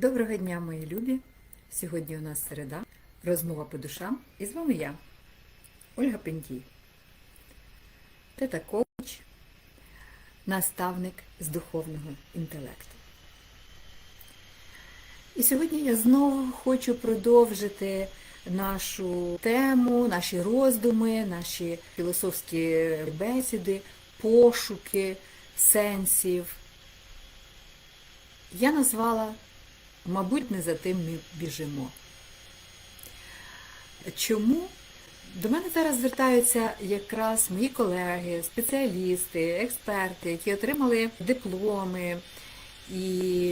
Доброго дня, мої любі! Сьогодні у нас середа, розмова по душам. І з вами я, Ольга Пентій. Тета коуч, наставник з духовного інтелекту. І сьогодні я знову хочу продовжити нашу тему, наші роздуми, наші філософські бесіди, пошуки сенсів. Я назвала Мабуть, не за тим ми біжимо. Чому? До мене зараз звертаються якраз мої колеги, спеціалісти, експерти, які отримали дипломи і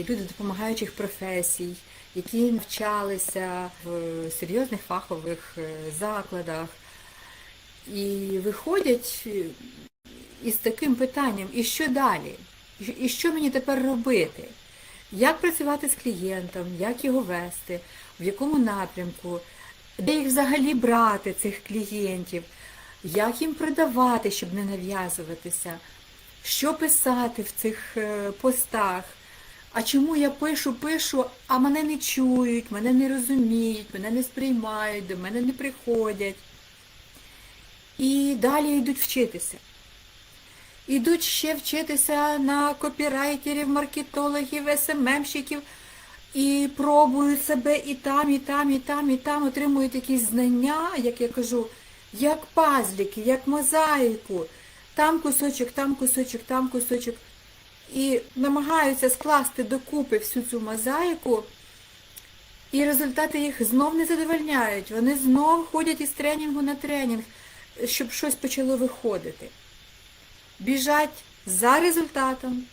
люди допомагаючих професій, які навчалися в серйозних фахових е, закладах. І виходять із таким питанням, і що далі? І що мені тепер робити? Як працювати з клієнтом, як його вести, в якому напрямку, де їх взагалі брати, цих клієнтів, як їм продавати, щоб не нав'язуватися, що писати в цих е, постах. А чому я пишу, пишу, а мене не чують, мене не розуміють, мене не сприймають, до мене не приходять. І далі йдуть вчитися. Ідуть ще вчитися на копірайтерів, маркетологів, СММщиків і пробують себе і там, і там, і там, і там, отримують якісь знання, як я кажу, як пазліки, як мозаїку. Там кусочок, там кусочок, там кусочок. І намагаються скласти докупи всю цю мозаїку, і результати їх знов не задовольняють. Вони знов ходять із тренінгу на тренінг, щоб щось почало виходити біжать за результатом,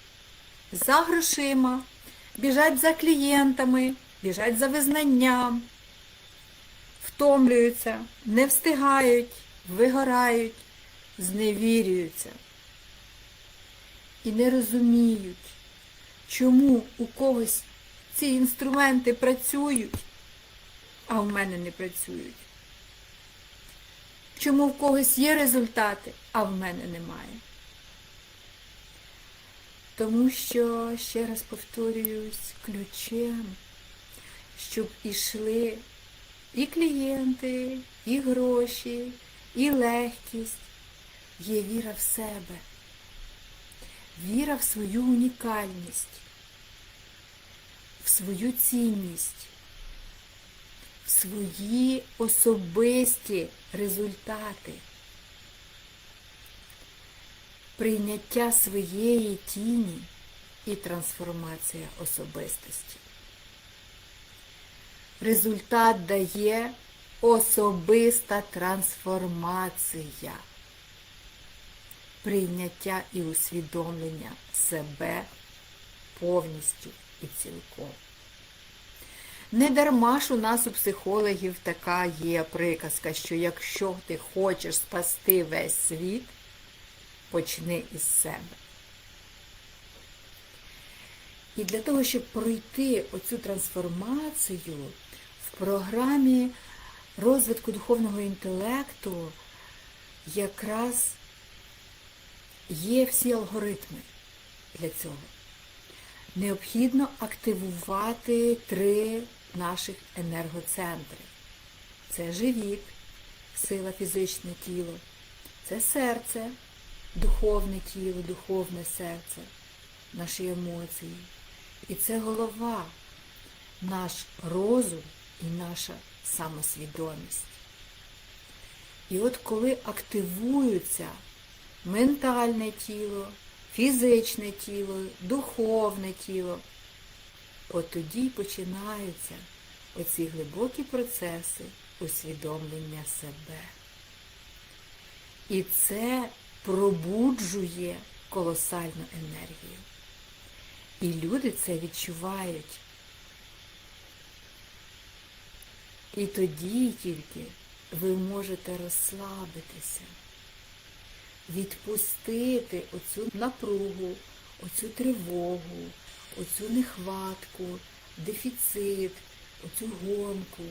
за грошима, біжать за клієнтами, біжать за визнанням, втомлюються, не встигають, вигорають, зневірюються. І не розуміють, чому у когось ці інструменти працюють, а в мене не працюють. Чому в когось є результати, а в мене немає. Тому що, ще раз повторююсь, ключем, щоб ішли і клієнти, і гроші, і легкість, є віра в себе, віра в свою унікальність, в свою цінність, в свої особисті результати прийняття своєї тіні і трансформація особистості. Результат дає особиста трансформація, прийняття і усвідомлення себе повністю і цілком. Не дарма ж у нас у психологів така є приказка, що якщо ти хочеш спасти весь світ, почни із себе. І для того, щоб пройти оцю трансформацію в програмі розвитку духовного інтелекту якраз є всі алгоритми для цього. Необхідно активувати три наших енергоцентри. Це живіт, сила фізичне тіло, це серце духовне тіло, духовне серце, наші емоції. І це голова, наш розум і наша самосвідомість. І от коли активуються ментальне тіло, фізичне тіло, духовне тіло, от тоді починаються оці глибокі процеси усвідомлення себе. І це пробуджує колосальну енергію. І люди це відчувають. І тоді тільки ви можете розслабитися, відпустити оцю напругу, оцю тривогу, оцю нехватку, дефіцит, оцю гонку,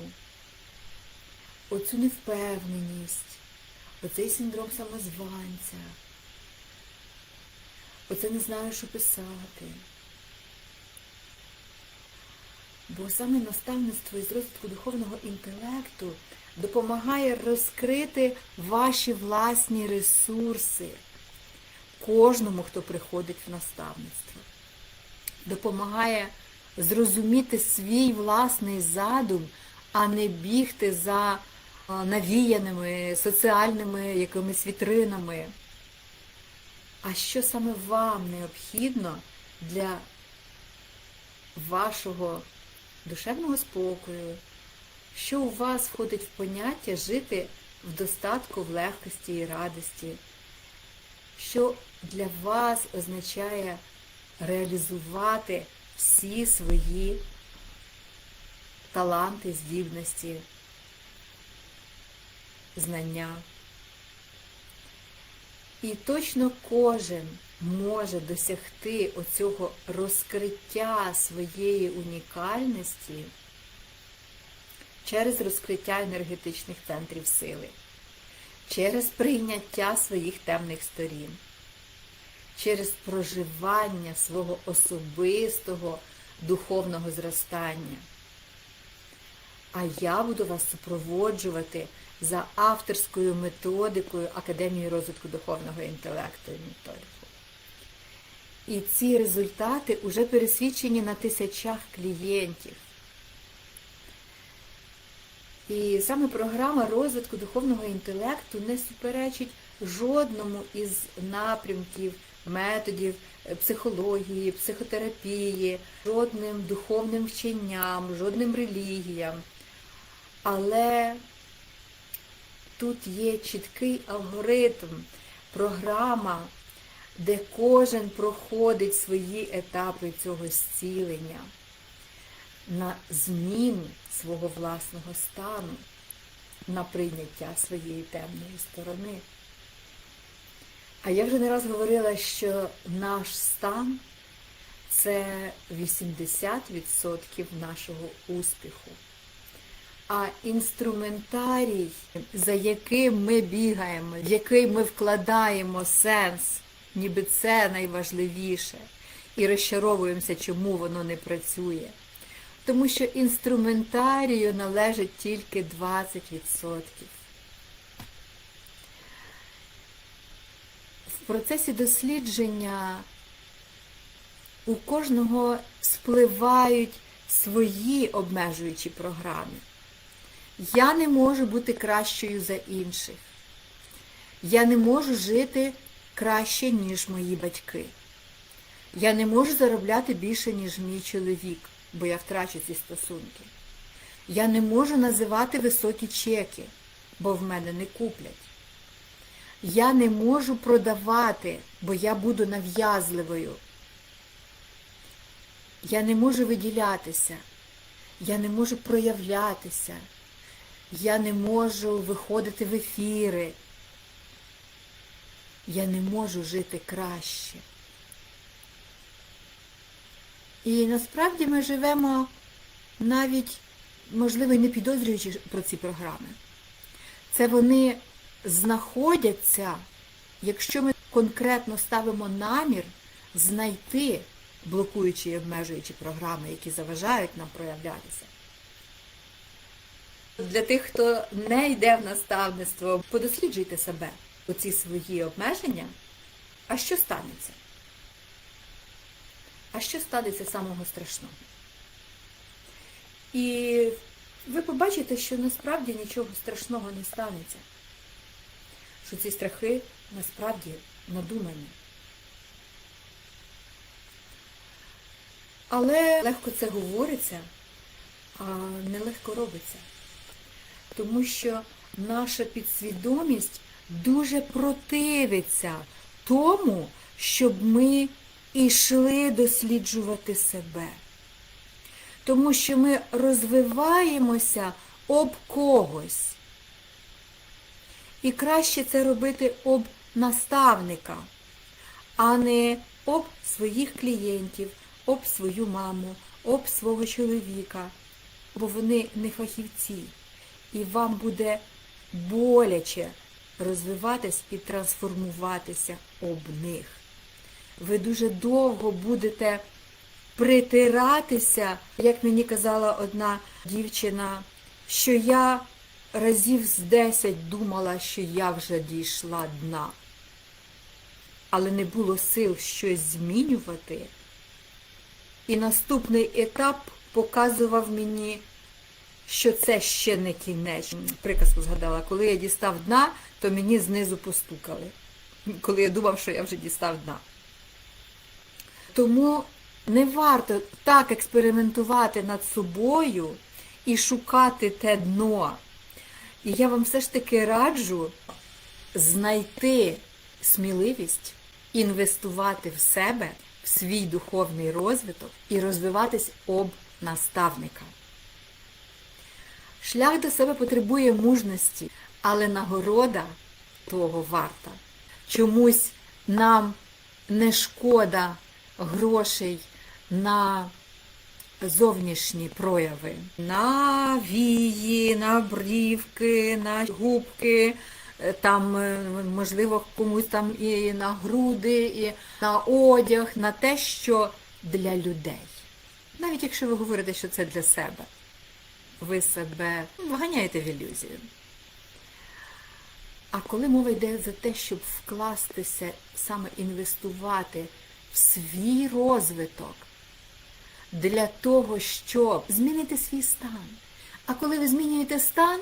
оцю невпевненість оцей синдром самозванця. Оце не знаю, що писати. Бо саме наставництво із розвитку духовного інтелекту допомагає розкрити ваші власні ресурси кожному, хто приходить в наставництво. Допомагає зрозуміти свій власний задум, а не бігти за навіяними соціальними якимись вітринами. А що саме вам необхідно для вашого душевного спокою, що у вас входить в поняття жити в достатку, в легкості і радості, що для вас означає реалізувати всі свої таланти, здібності, знання. І точно кожен може досягти оцього розкриття своєї унікальності через розкриття енергетичних центрів сили, через прийняття своїх темних сторін, через проживання свого особистого духовного зростання. А я буду вас супроводжувати за авторською методикою Академії розвитку духовного інтелекту і методику. І ці результати вже пересвідчені на тисячах клієнтів. І саме програма розвитку духовного інтелекту не суперечить жодному із напрямків, методів е, психології, психотерапії, жодним духовним вченням, жодним релігіям. Але тут є чіткий алгоритм, програма, де кожен проходить свої етапи цього зцілення на зміну свого власного стану, на прийняття своєї темної сторони. А я вже не раз говорила, що наш стан це 80% нашого успіху. А інструментарій, за яким ми бігаємо, в який ми вкладаємо сенс, ніби це найважливіше, і розчаровуємося, чому воно не працює. Тому що інструментарію належить тільки 20%. В процесі дослідження у кожного спливають свої обмежуючі програми. Я не можу бути кращою за інших. Я не можу жити краще, ніж мої батьки. Я не можу заробляти більше, ніж мій чоловік, бо я втрачу ці стосунки. Я не можу називати високі чеки, бо в мене не куплять. Я не можу продавати, бо я буду нав'язливою. Я не можу виділятися, я не можу проявлятися, я не можу виходити в ефіри. Я не можу жити краще. І насправді ми живемо навіть, можливо, не підозрюючи про ці програми. Це вони знаходяться, якщо ми конкретно ставимо намір знайти блокуючі і обмежуючі програми, які заважають нам проявлятися. Для тих, хто не йде в наставництво, подосліджуйте себе, оці свої обмеження. А що станеться? А що станеться самого страшного? І ви побачите, що насправді нічого страшного не станеться. Що ці страхи насправді надумані. Але легко це говориться, а нелегко робиться. Тому що наша підсвідомість дуже противиться тому, щоб ми йшли досліджувати себе. Тому що ми розвиваємося об когось. І краще це робити об наставника, а не об своїх клієнтів, об свою маму, об свого чоловіка, бо вони не фахівці. І вам буде боляче розвиватись і трансформуватися об них. Ви дуже довго будете притиратися, як мені казала одна дівчина, що я разів з 10 думала, що я вже дійшла дна, але не було сил щось змінювати. І наступний етап показував мені, що це ще не кінець. Приказку згадала, коли я дістав дна, то мені знизу постукали, коли я думав, що я вже дістав дна. Тому не варто так експериментувати над собою і шукати те дно. І я вам все ж таки раджу знайти сміливість, інвестувати в себе, в свій духовний розвиток і розвиватись об наставника. Шлях до себе потребує мужності, але нагорода того варта. Чомусь нам не шкода грошей на зовнішні прояви, на вії, на брівки, на губки, е, там, е, можливо, комусь там і на груди, і на одяг, на те, що для людей. Навіть якщо ви говорите, що це для себе, ви себе вганяєте в ілюзію. А коли мова йде за те, щоб вкластися, саме інвестувати в свій розвиток для того, щоб змінити свій стан. А коли ви змінюєте стан,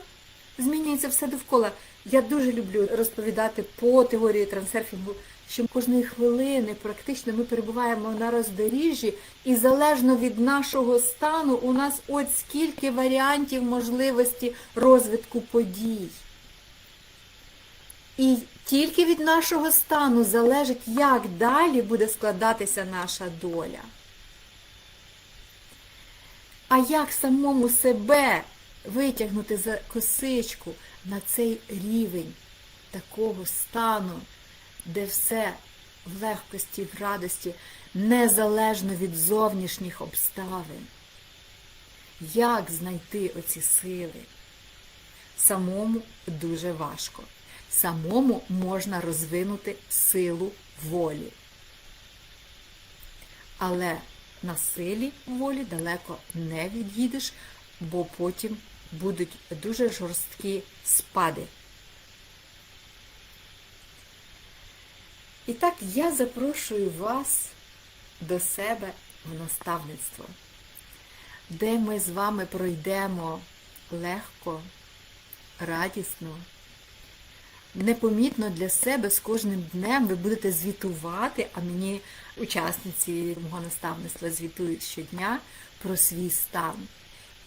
змінюється все довкола. Я дуже люблю розповідати по теорії трансерфінгу, що кожної хвилини практично ми перебуваємо на роздоріжжі, і залежно від нашого стану у нас от скільки варіантів можливості розвитку подій. І тільки від нашого стану залежить, як далі буде складатися наша доля. А як самому себе витягнути за косичку на цей рівень такого стану, де все в легкості, в радості, незалежно від зовнішніх обставин? Як знайти оці сили? Самому дуже важко. Самому можна розвинути силу волі. Але на силі волі далеко не від'їдеш, бо потім будуть дуже жорсткі спади. І так я запрошую вас до себе в наставництво, де ми з вами пройдемо легко, радісно, непомітно для себе з кожним днем ви будете звітувати, а мені учасниці мого наставництва звітують щодня про свій стан.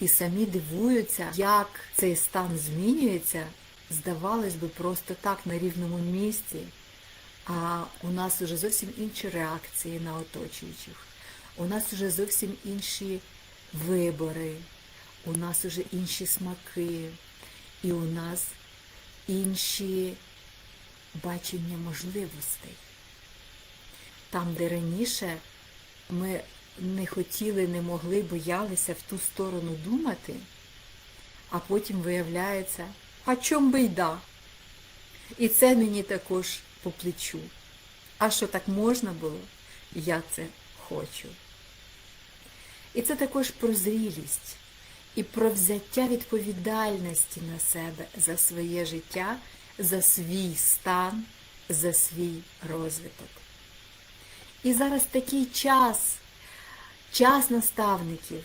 І самі дивуються, як цей стан змінюється, здавалось би, просто так на рівному місці. А у нас вже зовсім інші реакції на оточуючих. У нас вже зовсім інші вибори, у нас вже інші смаки, і у нас інші бачення можливостей. Там, де раніше ми не хотіли, не могли, боялися в ту сторону думати, а потім виявляється, а чом би й да? І це мені також по плечу. А що так можна було, я це хочу. І це також про зрілість і про взяття відповідальності на себе за своє життя, за свій стан, за свій розвиток. І зараз такий час, час наставників.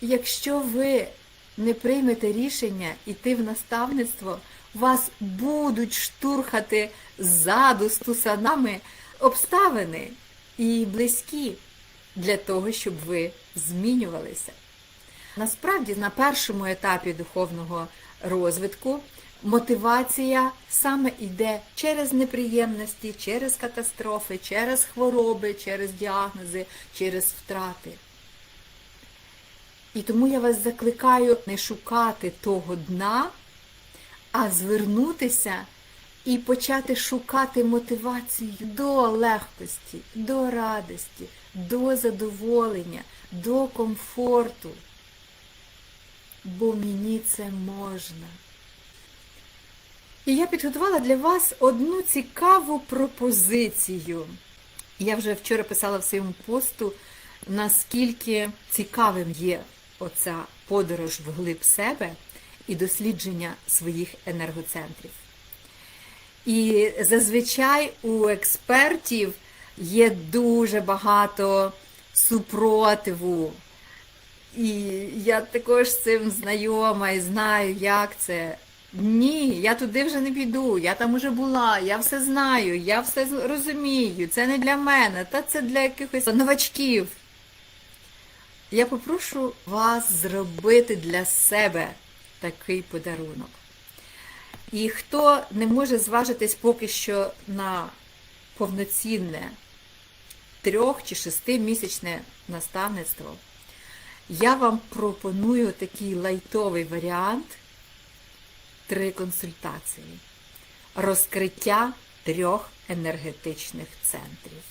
Якщо ви не приймете рішення йти в наставництво, вас будуть штурхати ззаду з тусанами обставини і близькі для того, щоб ви змінювалися. Насправді, на першому етапі духовного розвитку мотивація саме йде через неприємності, через катастрофи, через хвороби, через діагнози, через втрати. І тому я вас закликаю не шукати того дна, а звернутися і почати шукати мотивацію до легкості, до радості, до задоволення, до комфорту. Бо мені це можна. І я підготувала для вас одну цікаву пропозицію. Я вже вчора писала в своєму посту наскільки цікавим є оця подорож вглиб себе і дослідження своїх енергоцентрів. І зазвичай у експертів є дуже багато супротиву. І я також з цим знайома і знаю, як це. Ні, я туди вже не піду, я там уже була, я все знаю, я все розумію, це не для мене, та це для якихось новачків. Я попрошу вас зробити для себе такий подарунок. І хто не може зважитись поки що на повноцінне трьох чи шестимісячне наставництво, я вам пропоную такий лайтовий варіант три консультації. Розкриття трьох енергетичних центрів.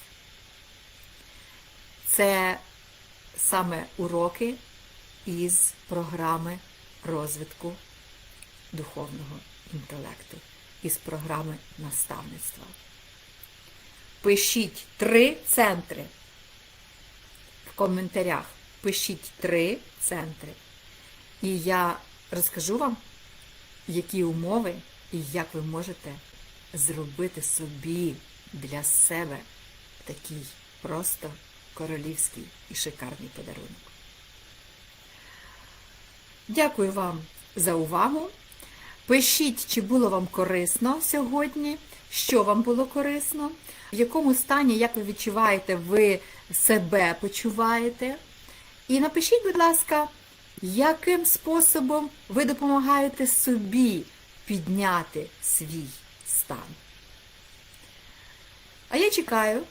Це саме уроки із програми розвитку духовного інтелекту, із програми наставництва. Пишіть три центри в коментарях. Пишіть три центри. І я розкажу вам, які умови і як ви можете зробити собі для себе такий просто королівський і шикарний подарунок. Дякую вам за увагу. Пишіть, чи було вам корисно сьогодні, що вам було корисно, в якому стані, як ви відчуваєте, ви себе почуваєте. І напишіть, будь ласка, яким способом ви допомагаєте собі підняти свій стан. А я чекаю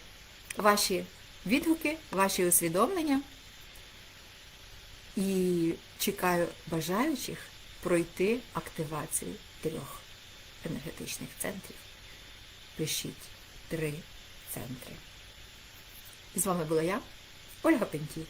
ваші відгуки, ваші усвідомлення і чекаю бажаючих пройти активацію трьох енергетичних центрів. Пишіть три центри. І з вами була я, Ольга Пентій.